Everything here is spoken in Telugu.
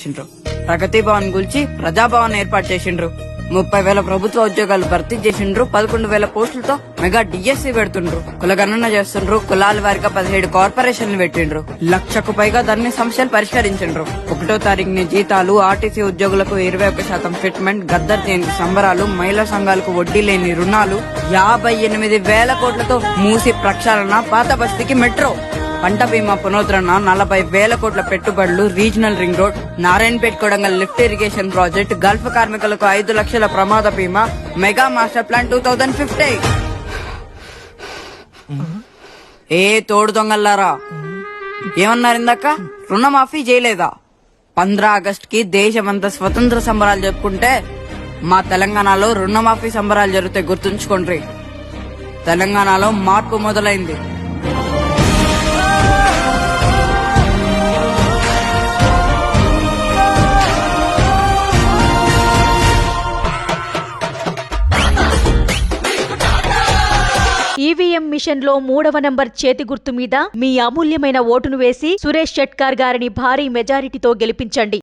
చేసిండ్రు. ప్రగతి భవన్ గురించి ప్రజాభవన్ ఏర్పాటు చేసిండ్రు. ముప్పై వేల ప్రభుత్వ ఉద్యోగాలు భర్తీ చేసిండ్రు. పదకొండు వేల పోస్టులతో మెగా డిఎస్సి పెడుతుండ్రు. కులగణన చేస్తుండ్రు. కులాల వారిగా పదిహేడు కార్పొరేషన్లు పెట్టిండ్రు. లక్షకు పైగా ధరణి సమస్యలు పరిష్కరించిండ్రు. ఒకటో తారీఖుని జీతాలు ఆర్టీసీ ఉద్యోగులకు ఇరవై ఒక్క శాతం ఫిట్మెంట్ గద్దర్ జయంతి సంబరాలు మహిళా సంఘాలకు వడ్డీ లేని రుణాలు యాభై ఎనిమిది వేల కోట్లతో మూసి ప్రక్షాళన పాత బస్తీకి మెట్రో. పంట బీమా పునరుద్ధరణ నలభై వేల కోట్ల పెట్టుబడులు regional ring road Narayanpet Kodangal lift irrigation project Gulf కార్మికులకు ఐదు లక్షల ప్రమాద బీమా mega master plan two thousand fifty. ఏ తోడు దొంగల్లారా? ఏమన్నారు ఇందాక? రుణమాఫీ చేయలేదా? పంద్రా ఆగస్ట్కి దేశమంతా స్వతంత్ర సంబరాలు జరుపుకుంటే మా తెలంగాణలో రుణమాఫీ సంబరాలు జరిగితే గుర్తుంచుకోండి. తెలంగాణలో మార్పు మొదలైంది. ఈవీఎం మిషన్లో మూడవ నంబర్ చేతి గుర్తు మీద మీ అమూల్యమైన ఓటును వేసి సురేష్ షెట్కార్ గారిని భారీ మెజారిటీతో గెలిపించండి.